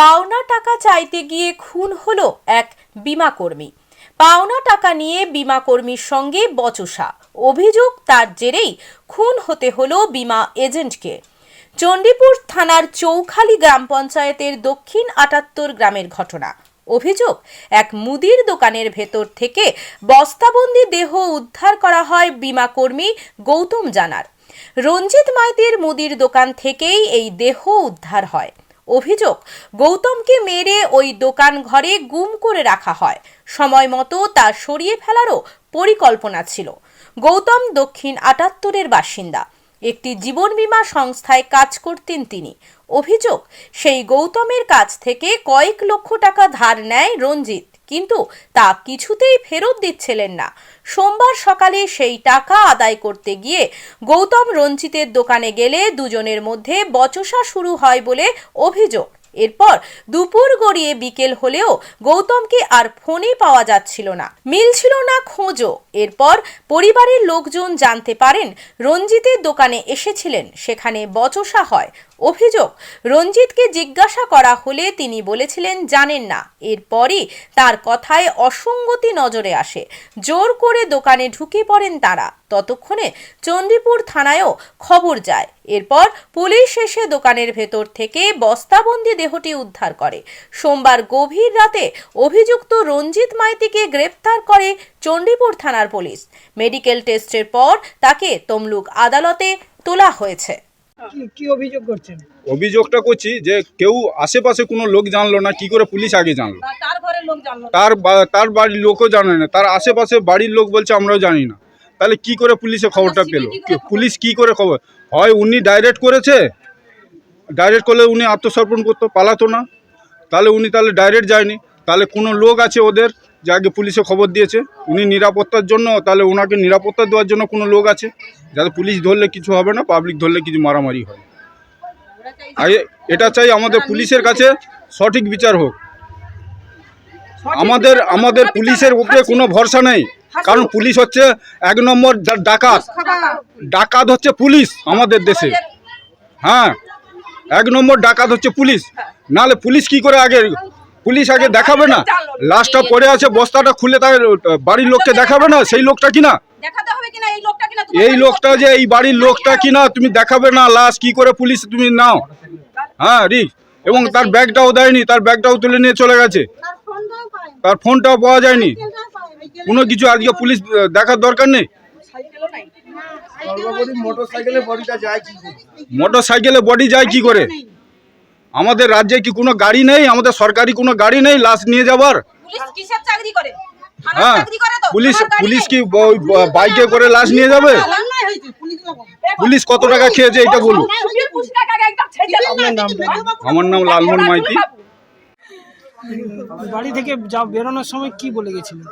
পাওনা টাকা চাইতে গিয়ে খুন হলো এক বিমাকর্মী। পাওনা টাকা নিয়ে বিমাকর্মীর সঙ্গে বচসা। অভিযোগ তার জেরেই খুন হতে হলো বিমা এজেন্টকে। চণ্ডীপুর থানার চৌখালি গ্রাম পঞ্চায়েতের দক্ষিণ আটাত্তর গ্রামের ঘটনা। অভিযোগ, এক মুদির দোকানের ভেতর থেকে বস্তাবন্দি দেহ উদ্ধার করা হয় বিমাকর্মী গৌতম জানার। রঞ্জিত মাইতির মুদির দোকান থেকেই এই দেহ উদ্ধার হয়। অভিযোগ, গৌতমকে মেরে ওই দোকান ঘরে গুম করে রাখা হয়। সময় মতো তা সরিয়ে ফেলারও পরিকল্পনা ছিল। গৌতম দক্ষিণ আটাত্তরের বাসিন্দা। একটি জীবন বীমা সংস্থায় কাজ করতেন তিনি। অভিযোগ, সেই গৌতমের কাছ থেকে কয়েক লক্ষ টাকা ধার নেয় রঞ্জিত। কিন্তু তা কিছুতেই ফেরত দিচ্ছিলেন না। সোমবার সকালে সেই টাকা আদায় করতে গিয়ে গৌতম রঞ্জিতের দোকানে গেলে দুজনের মধ্যে বচসা শুরু হয় বলে অভিযোগ। এরপর দুপুর গড়িয়ে বিকেল হলেও গৌতমকে আর ফোনে পাওয়া যাচ্ছিল না। মিলছিল না খোঁজও। এরপর পরিবারের লোকজন জানতে পারেন, রঞ্জিতের দোকানে এসেছিলেন। সেখানে বচসা হয়। অভিযোগ, রঞ্জিতকে জিজ্ঞাসা করা হলে তিনি বলেছিলেন, জানেন না। এরপরই তার কথায় অসঙ্গতি নজরে আসে। জোর করে দোকানে ঢুকে পড়েন তারা। ততক্ষণে চণ্ডীপুর থানায়ও খবর যায়। এরপর পুলিশ এসে দোকানের ভেতর থেকে বস্তাবন্দি দেহটি উদ্ধার করে। সোমবার গভীর রাতে অভিযুক্ত রঞ্জিত মাইতিকে গ্রেপ্তার করে চণ্ডীপুর থানার পুলিশ। মেডিকেল টেস্টের পর তাকে তমলুক আদালতে তোলা হয়েছে। কি কি অভিযোগ করছেন? অভিযোগটা করছি যে কেউ আশেপাশে কোনো লোক জানলো না কি করে পুলিশ আগে জানলো? তার লোক জানলো তার তার বাড়ির লোকও জানে না তার আশেপাশে বাড়ির লোক বলছে আমরাও জানি না। তাহলে কি করে পুলিশে খবরটা পেল? কে- পুলিশ কি করে খবর? হয় উনি ডাইরেক্ট করেছে ডাইরেক্ট করলে উনি আত্মসমর্পণ করতো পালাতো না। তাহলে উনি তাহলে ডাইরেক্ট যায়নি। তাহলে কোনো লোক আছে ওদের যে আগে পুলিশে খবর দিয়েছে? উনি নিরাপত্তার জন্য তাহলে ওনাকে নিরাপত্তা দেওয়ার জন্য কোনো লোক আছে? যাতে পুলিশ ধরলে কিছু হবে না পাবলিক ধরলে কিছু মারামারি হয়। আর এটা চাই আমাদের পুলিশের কাছে সঠিক বিচার হোক। আমাদের আমাদের পুলিশের উপরে কোনো ভরসা নেই। কারণ পুলিশ হচ্ছে এক নম্বর ডাকাত। ডাকাত হচ্ছে পুলিশ আমাদের দেশে। হ্যাঁ এক নম্বর ডাকাত হচ্ছে পুলিশ। নাহলে পুলিশ কি করে আগে পুলিশ আগে দেখাবে না? লাশটা পড়ে আছে বস্তাটা খুলে তার বাড়ির লোককে দেখাবে না? সেই লোকটা কিনা? দেখাতে এই লোকটা কিনা? এই লোকটা যে এই বাড়ির লোকটা কিনা তুমি দেখাবে না? লাশ কি করে পুলিশ তুমি নাও? হ্যাঁ রিক। এবং তার ব্যাগটাও দেয়নি তার ব্যাগটাও তুলে নিয়ে চলে গেছে। তার ফোনটাও পাওয়া যায়নি। কোনো কিছু আজকে পুলিশ দেখার দরকার নেই? মোটর সাইকেলে বডি যায় কি করে? আমাদের রাজ্যে কি কোনো গাড়ি নেই? আমাদের সরকারি কোনো গাড়ি নেই? লাশ নিয়ে যাবার পুলিশ কিসের চাকরি করে? থানার হ্যাঁ চাকরি করে তো পুলিশ পুলিশ কি বাইকে করে লাশ নিয়ে যাবে? পুলিশ কত টাকা খেয়েছে এটা বলুন। দাও। আমার নাম লালমোহন মাইতি। বাড়ি থেকে যা বেরোনোর সময় কি বলে গেছিলেন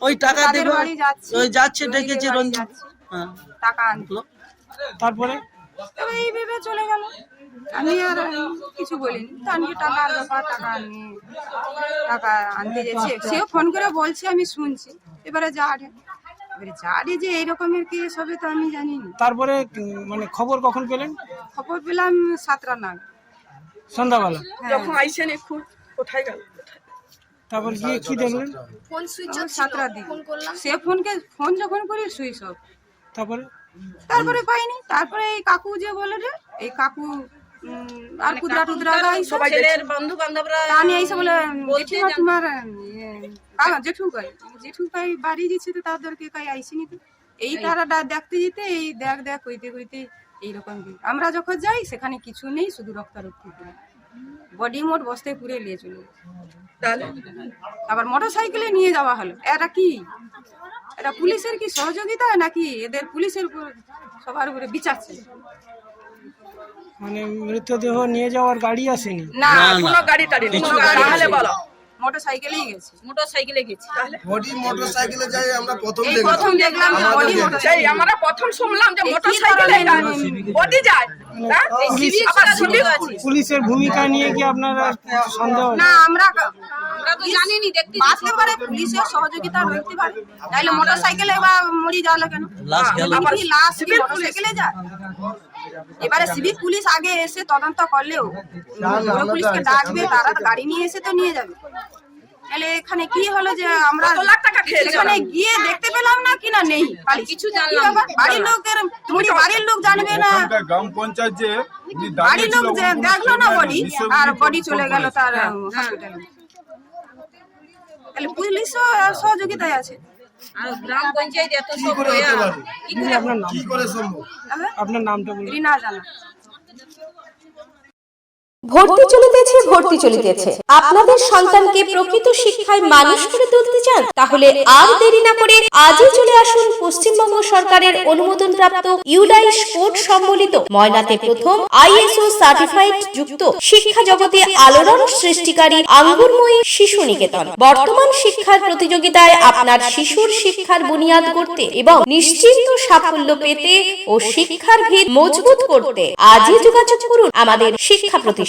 ওই টাকা দেবে যাচ্ছি। ওই যাচ্ছে ডেকেছে রঞ্জিত হ্যাঁ। টাকা আনলো তারপরে? তবে এই ভেবে চলে গেল। আমি আর কিছু বলিনি। তো আমি টাকার ব্যাপার টাকা আনি টাকা আনতে যাচ্ছি। সেও ফোন করে বলছে আমি শুনছি। এবারে যারে এবারে যারে যে এইরকমের কেস হবে তো আমি জানি না তারপরে মানে খবর কখন পেলেন? খবর পেলাম সাতটা নাগ সন্ধ্যাবেলা। যখন আইসেন একটু কোথায় গেল? তারপর গিয়ে কি দেখলেন? ফোন সুইচ অফ সাতটা দিন সে ফোনকে ফোন যখন করি সুইচ অফ তারপরে? তারপরে পাইনি। তারপরে এই কাকু যে বলে রে এই কাকু আর কুদরা টুদরা সবাই ছেলের বন্ধু বান্ধবরা আমি এসে বলে জেঠিমা তোমার ইয়ে, কাকা জেঠু কাই জেঠু কাই বাড়ি দিচ্ছে তো তাদেরকে কাই আইসিনি তো এই তারাটা দেখতে যেতে এই দেখ দেখ কইতে কইতে এইরকম আমরা যখন যাই সেখানে কিছু নেই শুধু রক্তারক্তি। করে বডি মোট বস্তায় পুরে নিয়ে চলে তাহলে? আবার মোটর সাইকেলে নিয়ে যাওয়া হলো। এটা কি? এটা পুলিশের কি সহযোগিতা নাকি এদের পুলিশের উপর সবার উপরে বিচারছে ছিল? মানে মৃতদেহ নিয়ে যাওয়ার গাড়ি আসেনি? না কোনো গাড়ি টাড়ি নেই। তাহলে বলো। মোটর সাইকেলেই গেছে। মোটর সাইকেলে গেছি বডি মোটরসাইকেলে যাই আমরা প্রথম দেখলাম। প্রথম দেখলাম যে বডি মোটর আমরা প্রথম শুনলাম যে মোটর সাইকেলে বডি যায়। হ্যাঁ? পুলিশের ভূমিকা নিয়ে কি আপনারা সন্দেহ না আমরা আমরা তো জানিনি দেখতে বাঁচতে পারে পুলিশের সহযোগিতা হইতে পারে। তাইলে মোটর সাইকেলে বা মরি যাওয়া কেন? লাশ লাশ যায়? এবারে সিভিক পুলিশ আগে এসে তদন্ত করলেও বড় পুলিশকে ডাকবে তারা গাড়ি নিয়ে এসে তো নিয়ে যাবে। তাহলে এখানে কি হলো যে আমরা লাখ টাকা গিয়ে দেখতে পেলাম না কি না নেই? খালি কিছু জানলাম বাড়ির লোকের তুমি বাড়ির লোক জানবে না। গ্রাম পঞ্চায়েত যে বাড়ির লোক দেখল না বডি আর বডি চলে গেল তার হসপিটালে তাহলে পুলিশও সহযোগিতায় আছে। আর গ্রাম পঞ্চায়েত এত সব কি করে আপনার নাম কি করে সম্ভব? আপনার নামটা বলুন। রিনা জানা। ভর্তি চলিতেছে ভর্তি চলিতেছে। আপনাদের সন্তানকে প্রকৃত শিক্ষায় মানুষ করে তুলতে চান, তাহলে আর দেরি না করে আজই চলে আসুন পশ্চিমবঙ্গ সরকারের অনুমোদনপ্রাপ্ত ইউডাইস কোড সম্বলিত ময়নাতে প্রথম আইএসও সার্টিফাইড যুক্ত শিক্ষা জগতে আলোড়ন সৃষ্টিকারী আঙ্গুরময়ী শিশু নিকেতন। বর্তমান শিক্ষার প্রতিযোগিতায় আপনার শিশুর শিক্ষার বুনিয়াদ করতে এবং নিশ্চিন্ত সাফল্য পেতে ও শিক্ষার ভিত মজবুত করতে আজই যোগাযোগ করুন আমাদের শিক্ষা প্রতিষ্ঠানে।